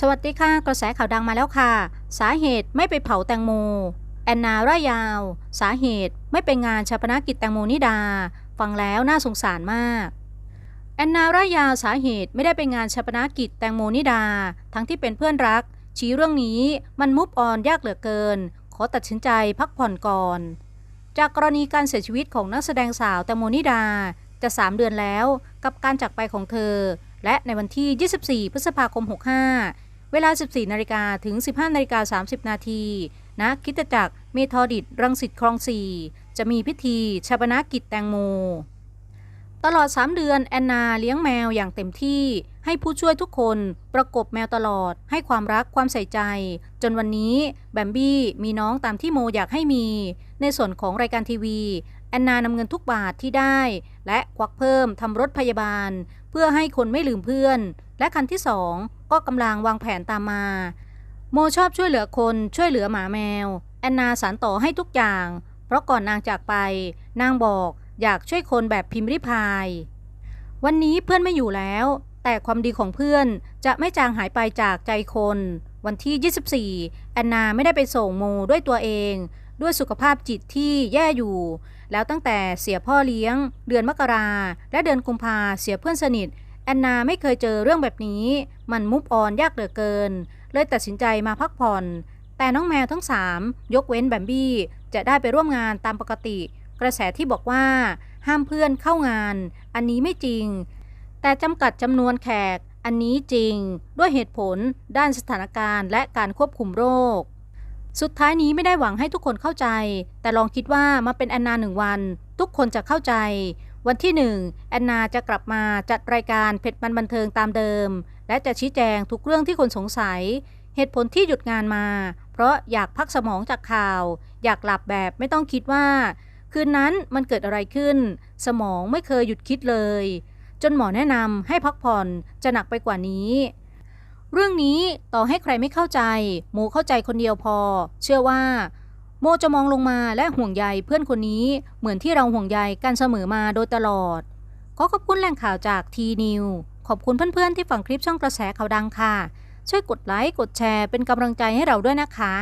สวัสดีค่ะ กระแสข่าวดังมาแล้วค่ะ สาเหตุไม่ไปเผาแตงโม แอนนาร่ายาว สาเหตุไม่ไปงานชาปนกิจแตงโมนิดา ฟังแล้วน่าสงสารมาก แอนนาร่ายาวสาเหตุไม่ได้ไปงานชาปนกิจแตงโมนิดา ทั้งที่เป็นเพื่อนรัก ชี้เรื่องนี้มันมุบออนยากเหลือเกิน ขอตัดสินใจพักผ่อนก่อน จากกรณีการเสียชีวิตของนักแสดงสาวแตงโมนิดาจะ3เดือนแล้วกับการจากไปของเธอ และในวันที่ 24 พฤษภาคม 65 เวลา 14 นาฬิกาถึง 15 นาฬิกา30 นาทีณคริดจักรเมทอดิตรังสิตคลอง4จะมีพิธีชาปนกิจแตงโม ตลอด 3 เดือนแอนนาเลี้ยงแมวอย่างเต็มที่ให้ผู้ช่วยทุกคนประกบแมวตลอด ให้ความรักความใส่ใจ จนวันนี้แบมบี้มีน้องตามที่โมอยากให้มี ในส่วนของรายการทีวี แอนนานำเงินทุกบาทที่ได้ และควักเพิ่มทำรถพยาบาล เพื่อให้คนไม่ลืมเพื่อน และคันที่สองก็กำลังวางแผนตามมา โมชอบช่วยเหลือคนช่วยเหลือหมาแมว แอนนาสานต่อให้ทุกอย่าง เพราะก่อนนางจากไป นางบอกอยากช่วยคนแบบพิมพ์ริพาย วันนี้เพื่อนไม่อยู่แล้ว แต่ความดีของเพื่อนจะไม่จางหายไปจากใจคน วันที่ 24 แอนนาไม่ได้ไปส่งโมด้วยตัวเอง ด้วยสุขภาพจิตที่แย่อยู่ แล้วตั้งแต่เสียพ่อเลี้ยง เดือนมกราและเดือนกุมภาเสียเพื่อนสนิท แอนนาไม่เคยเจอเรื่องแบบนี้ มันมุบออนยากเหลือเกิน เลยตัดสินใจมาพักผ่อน แต่น้องแมวทั้งสามยกเว้นแบมบี้ จะได้ไปร่วมงานตามปกติ กระแสที่บอกว่า ห้ามเพื่อนเข้างาน อันนี้ไม่จริง แต่จำกัดจำนวนแขก อันนี้จริง ด้วยเหตุผลด้านสถานการณ์และการควบคุมโรค สุดท้ายนี้ไม่ได้หวังให้ทุกคนเข้าใจ แต่ลองคิดว่ามาเป็นแอนนาหนึ่งวัน ทุกคนจะเข้าใจ วันที่หนึ่งแอนนาจะกลับมาจัดรายการเผ็ดมันบันเทิงตามเดิม และจะชี้แจงทุกเรื่องที่คนสงสัย เหตุผลที่หยุดงานมา เพราะอยากพักสมองจากข่าว อยากหลับแบบไม่ต้องคิดว่า คืนนั้นมันเกิดอะไรขึ้น สมองไม่เคยหยุดคิดเลย จนหมอแนะนำให้พักผ่อนจะหนักไปกว่านี้ เรื่องนี้ต่อให้ใครไม่เข้าใจ โมเข้าใจคนเดียวพอ เชื่อว่า โมจะมองลงมาและห่วงใยเพื่อนคนนี้เหมือนที่เราห่วงใยกันเสมอมาโดยตลอดขอขอบคุณแหล่งข่าวจากทีนิวขอบคุณเพื่อนๆที่ฟังคลิปช่องกระแสข่าวดังค่ะ ช่วยกดไลค์กดแชร์เป็นกำลังใจให้เราด้วยนะคะ